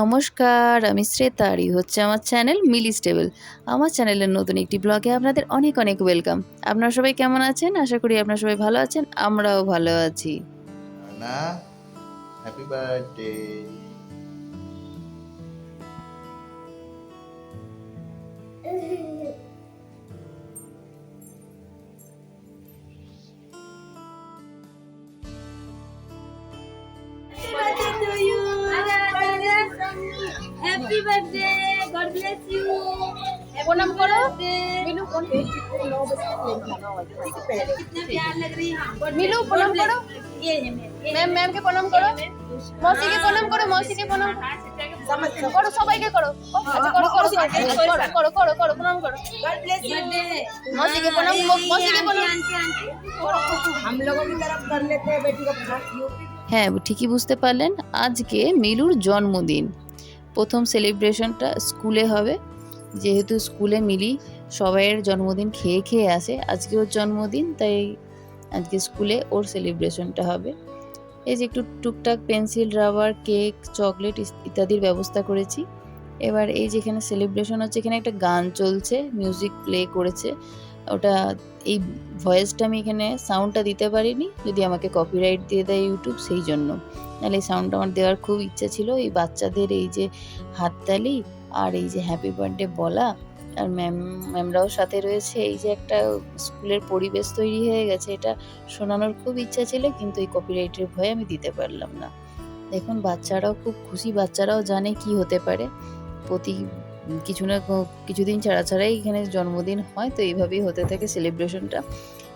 নমস্কার, আমি শ্রেতা আরি হচ্ছে আমার চ্যানেল মিলি স্টেবল আমার চ্যানেলের নতুন একটি ব্লগে আপনাদের অনেক অনেক ওয়েলকাম। আপনারা সবাই কেমন আছেন? আশা করি আপনারা সবাই ভালো আছেন, আমরাও ভালো আছি। হ্যাপি happy है मैं ये मैम मैम के प्रणाम करो मौसी के प्रणाम करो मौसी के प्रणाम करो সবাইকে করো আচ্ছা করো করো করো করো করো করো প্রণাম করো God bless you. birthday. मौसी के प्रणाम मौसी के प्रणाम आंटी आंटी हम लोगों की तरफ कर लेते हैं बेटी को प्रणाम यूपी হ্যাঁ ঠিকই বুঝতে পারলেন আজকে মিলুর জন্মদিন প্রথম সেলিব্রেশনটা স্কুলে হবে যেহেতু স্কুলে মিলি সবাইয়ের জন্মদিন খেয়ে খেয়ে আসে, আজকে ওর জন্মদিন, তাই আজকে স্কুলে ওর সেলিব্রেশনটা হবে। এই যে একটু টুকটাক পেন্সিল রাবার কেক চকলেট ইত্যাদির ব্যবস্থা করেছি। এবার এই যেখানে সেলিব্রেশন হচ্ছে, এখানে একটা গান চলছে মিউজিক প্লে করেছে। ওটা এই ভয়েসটা আমি এখানে সাউন্ডটা দিতে পারিনি, যদি আমাকে কপিরাইট দিয়ে দেয় ইউটিউব সেই জন্য। নাহলে এই সাউন্ডটা আমার দেওয়ার খুব ইচ্ছা ছিল, এই বাচ্চাদের এই যে হাততালি আর এই যে হ্যাপি বার্থডে বলা, আর ম্যাম ম্যামরাও সাথে রয়েছে, এই যে একটা স্কুলের পরিবেশ তৈরি হয়ে গেছে, এটা শোনানোর খুব ইচ্ছা ছিল, কিন্তু এই কপিরাইটের ভয়ে আমি দিতে পারলাম না। দেখুন, বাচ্চারাও খুব খুশি, বাচ্চারাও জানে কি হতে পারে। প্রতি কিছু না কিছুদিন ছাড়া ছাড়াই এখানে জন্মদিন হয়, তো এইভাবেই হতে থাকে সেলিব্রেশনটা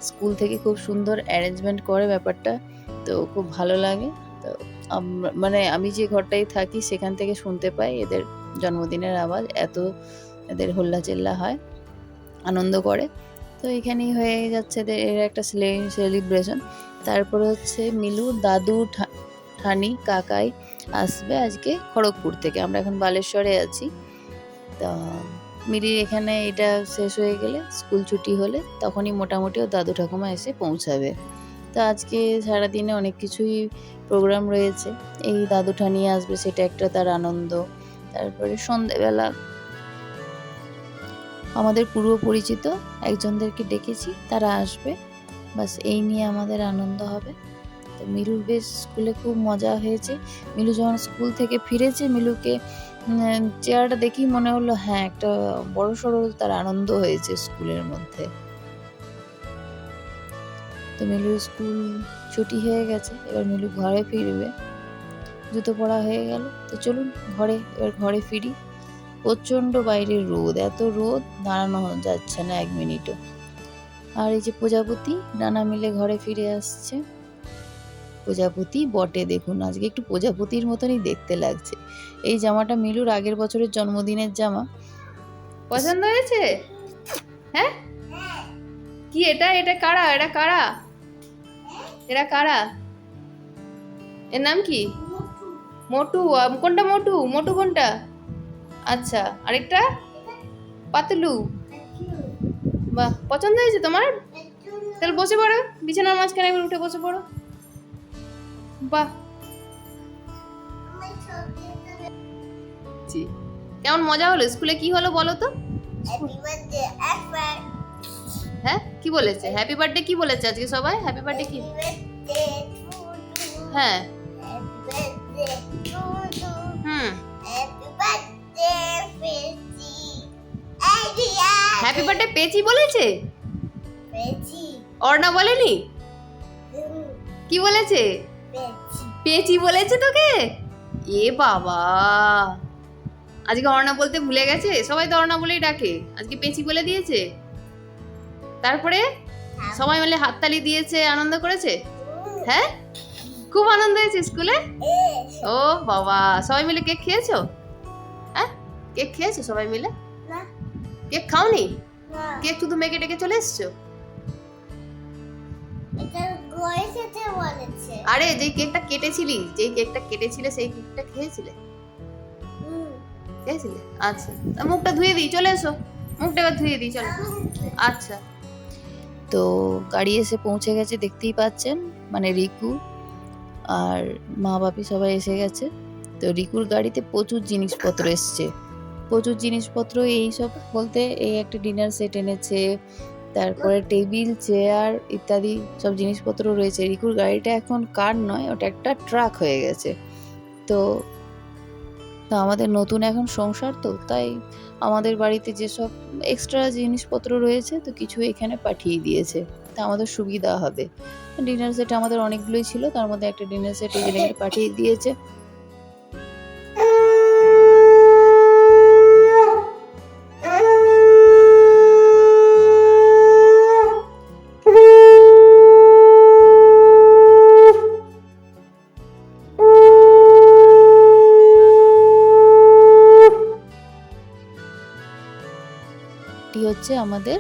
স্কুল থেকে খুব সুন্দর অ্যারেঞ্জমেন্ট করে ব্যাপারটা, তো খুব ভালো লাগে। তো মানে আমি যে ঘরটায় থাকি সেখান থেকে শুনতে পাই এদের জন্মদিনের আওয়াজ, এত এদের হোল্লা চেল্লা হয়, আনন্দ করে। তো এখানেই হয়ে যাচ্ছে এদের, এর একটা সেলিব্রেশন তারপরে হচ্ছে মিলু, দাদু ঠানি, কাকাই আসবে আজকে খড়গপুর থেকে। আমরা এখন বালেশ্বরে আছি। তা, মিলির এখানে এটা শেষ হয়ে গেলে, স্কুল ছুটি হলে তখনই মোটামুটি ও দাদু ঠাকুমা এসে পৌঁছাবে। তো আজকে সারাদিনে অনেক কিছুই প্রোগ্রাম রয়েছে। এই দাদু ঠানি আসবে, সেটা একটা তার আনন্দ। তারপরে সন্ধেবেলা আমাদের পূর্ব পরিচিত একজনদেরকে ডেকেছি, তারা আসবে। বাস এই নিয়ে আমাদের আনন্দ হবে। তো মিলুর বেশ স্কুলে খুব মজা হয়েছে। মিলু যখন স্কুল থেকে ফিরেছে, মিলুকে উম, চেহারাটা দেখেই মনে হলো হ্যাঁ একটা বড় সড়ো তার আনন্দ হয়েছে স্কুলের মধ্যে। তো মিলুর স্কুল ছুটি হয়ে গেছে এবার মিলু ঘরে ফিরবে। জুতো পরা হয়ে গেল তো চলুন ঘরে এবার ঘরে ফিরি। প্রচণ্ড বাইরে রোদ এত রোদ দাঁড়ানো যাচ্ছে না এক মিনিটও। আর এই যে প্রজাপতি ডানা মিলে ঘরে ফিরে আসছে। প্রজাপতি বটে। দেখুন, আজকে একটু প্রজাপতির মতনই দেখতে লাগছে। এই জামাটা মিলুর আগের বছরের জন্মদিনের জামা। পছন্দ হয়েছে? হ্যাঁ? কি এটা? এটা কারা? এটা কারা? এরা কারা? এর নাম কি? মোটু। কোনটা মোটু? মোটু কোনটা? আচ্ছা আরেকটা? পাতলু। বাহ, পছন্দ হয়েছে তোমার? তাহলে বসে পড়ো, বিছানার মাঝখানে একবার উঠে বসে পড়ো। বাহ। কেমন মজা হলো? স্কুলে কি হলো বলো তো? হ্যাঁ? কি বলেছে? হ্যাপি বার্থডে কি বলেছে আজকে সবাই? হ্যাপি বার্থডে কি? হ্যাঁ। হুম। হ্যাপি বার্থডে পেচি। বলেছে? অর্ণা বলেনি? কি বলেছে? পেচি বলেছে তোকে? এ বাবা। আজকে অর্ণা বলতে ভুলে গেছে? সবাই তো অর্ণা বলেই ডাকে। আজকে পেঁচি বলে দিয়েছে। তারপরে? সবাই মিলে হাততালি দিয়েছে আনন্দ করেছে? হ্যাঁ? খুব আনন্দ হয়েছে স্কুলে? ও বাবা। সবাই মিলে কেক খেয়েছো? হ্যাঁ? কেক খেয়েছো সবাই মিলে? কেক খাওনি? কেক শুধু মেখে টেকে চলে এসছো? আরে যেই কেকটা কেটেছিলি যেই কেকটা কেটেছিলে সেই কেকটা খেয়েছিলে? খেয়েছিলে? আচ্ছা। মুখটা ধুয়ে দিই চলে এসো। মুখটা এবার ধুয়ে দিই চলো। আচ্ছা। তো গাড়ি এসে পৌঁছে গেছে দেখতেই পাচ্ছেন মানে রিকু আর মা বাপি সবাই এসে গেছে। তো রিকুর গাড়িতে প্রচুর জিনিসপত্র এসছে। প্রচুর জিনিসপত্র এই সব বলতে এই একটা ডিনার সেট এনেছে তারপরে টেবিল, চেয়ার ইত্যাদি সব জিনিসপত্র রয়েছে। রিকুর গাড়িটা এখন কার নয়, ওটা একটা ট্রাক হয়ে গেছে। তো তো আমাদের নতুন এখন সংসার তো, তাই আমাদের বাড়িতে যেসব এক্সট্রা জিনিসপত্র রয়েছে, তো কিছু এখানে পাঠিয়ে দিয়েছে। তা আমাদের সুবিধা হবে। ডিনার সেট আমাদের অনেকগুলোই ছিল, তার মধ্যে একটা ডিনার সেট জন্য পাঠিয়ে দিয়েছে। এটি হচ্ছে আমাদের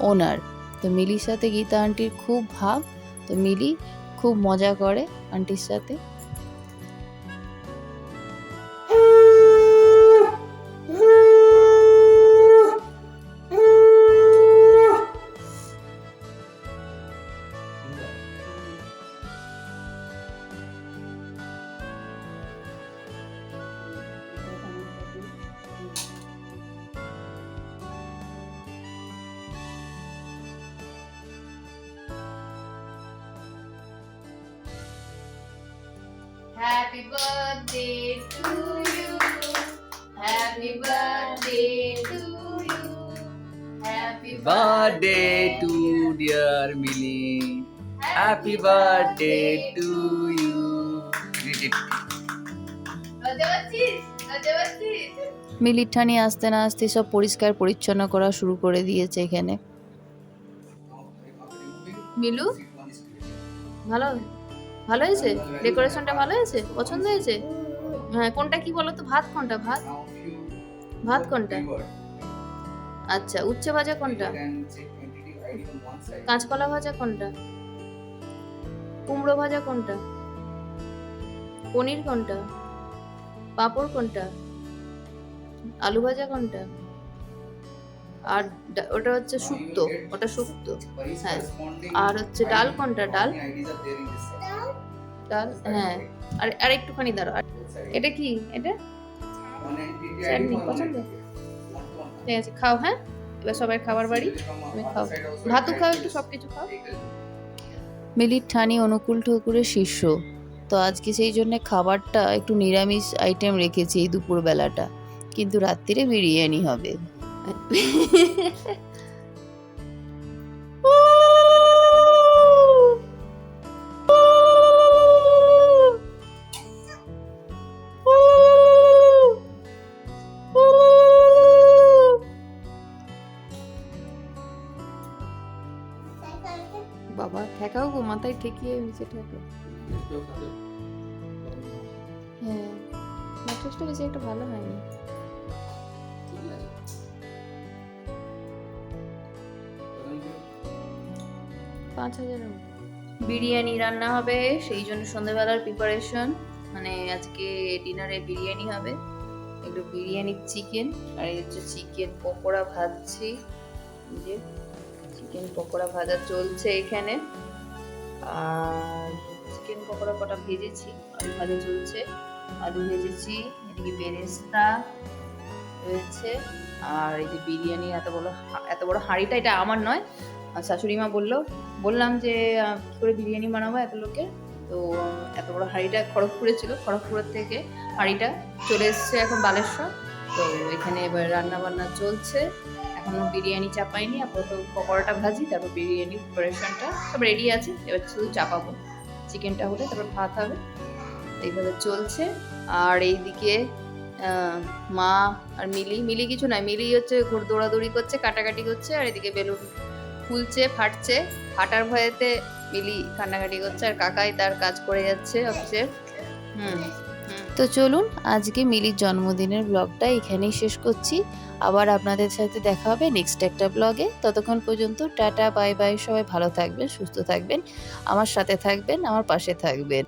ওনার। তো মিলির সাথে গীতা আন্টির খুব ভাব, তো মিলি খুব মজা করে আন্টির সাথে। Happy birthday to you happy birthday to you happy birthday to dear Millie. Happy birthday to you. মিলির ঠানি আসতে না আসতে সব পরিষ্কার পরিচ্ছন্ন করা শুরু করে দিয়েছে এখানে। মিলু? ভালো। ভালো হয়েছে? ডেকোরেশনটা ভালো হয়েছে? পছন্দ হয়েছে? হ্যাঁ কোনটা কি বলো তো ভাত কোনটা? ভাত? ভাত কোনটা? আচ্ছা উচ্ছে ভাজা কোনটা? কাঁচকলা ভাজা কোনটা? কুমড়ো ভাজা কোনটা? পনির কোনটা? পাঁপড় কোনটা? আলু ভাজা কোনটা? আর ওটা হচ্ছে শুক্তো ওটা শুক্তো। হ্যাঁ আর হচ্ছে ডাল কোনটা? ডাল? ডাল? হ্যাঁ। আর আর একটুখানি দাঁড়ো আর- এটা কি? এটা? চাটনি পছন্দ? ঠিক আছে খাও হ্যাঁ? এবার সবাই খাবার বাড়ি। তুমি খাও। ভাতও খাও একটু সব কিছু খাও। মিলির ঠানি অনুকূল ঠাকুরের শিষ্য। তো আজকে সেই জন্য খাবারটা একটু নিরামিষ আইটেম রেখেছি এই দুপুরবেলাটা। কিন্তু রাত্রিরে বিরিয়ানি হবে। মাথায় ঠেকিয়ে নিচে ঠেকাও হ্যাঁ ম্যাট্রেসটা বেশি একটা ভালো হয়নি। পাঁচ হাজারের বিরিয়ানি রান্না হবে, সেই জন্য সন্ধ্যেবেলার প্রিপারেশন মানে আজকে ডিনারে বিরিয়ানি হবে। একটু বিরিয়ানির চিকেন আর এই হচ্ছে চিকেন পকোড়া ভাজছি। যে চিকেন পকোড়া ভাজা চলছে এখানে। আর চিকেন পকোড়া কটা ভেজেছি, আলু ভাজা চলছে। আলু ভেজেছি, এদিকে বেরেস্তা রয়েছে, আর এই যে বিরিয়ানি, এত বড় এত বড় হাঁড়িটা, এটা আমার নয়। আর শাশুড়ি মা বলল, বললাম যে কি করে বিরিয়ানি বানাবো এত লোকের তো, এত বড় হাঁড়িটা খড়গপুরে ছিল খড়গপুরের থেকে হাঁড়িটা চলে এসছে এখন বালেশ্বর। তো এখানে এবার রান্না বান্না চলছে। এখনও বিরিয়ানি চাপাইনি, আপাতত পকোড়াটা ভাজি, তারপর বিরিয়ানির প্রিপারেশনটা সব রেডি আছে। এবার শুধু চাপাবো। চিকেনটা হলে তারপর ভাত হবে। এইভাবে চলছে। আর এইদিকে মা আর মিলি মিলি কিছু নয়, মিলি হচ্ছে ঘোর- দৌড়াদৌড়ি করছে, কাটাকাটি করছে, আর এদিকে বেলুন ফুলছে, ফাটছে। ফাটার ভয়েতে মিলি কান্নাকাটি করছে, আর কাকাই তার কাজ করে যাচ্ছে অফিসের হুম তো চলুন আজকে মিলির জন্মদিনের ব্লগটা এখানেই শেষ করছি। আবার আপনাদের সাথে দেখা হবে নেক্সট একটা ব্লগে ততক্ষণ পর্যন্ত টাটা বাই বাই সবাই ভালো থাকবেন, সুস্থ থাকবেন, আমার সাথে থাকবেন, আমার পাশে থাকবেন।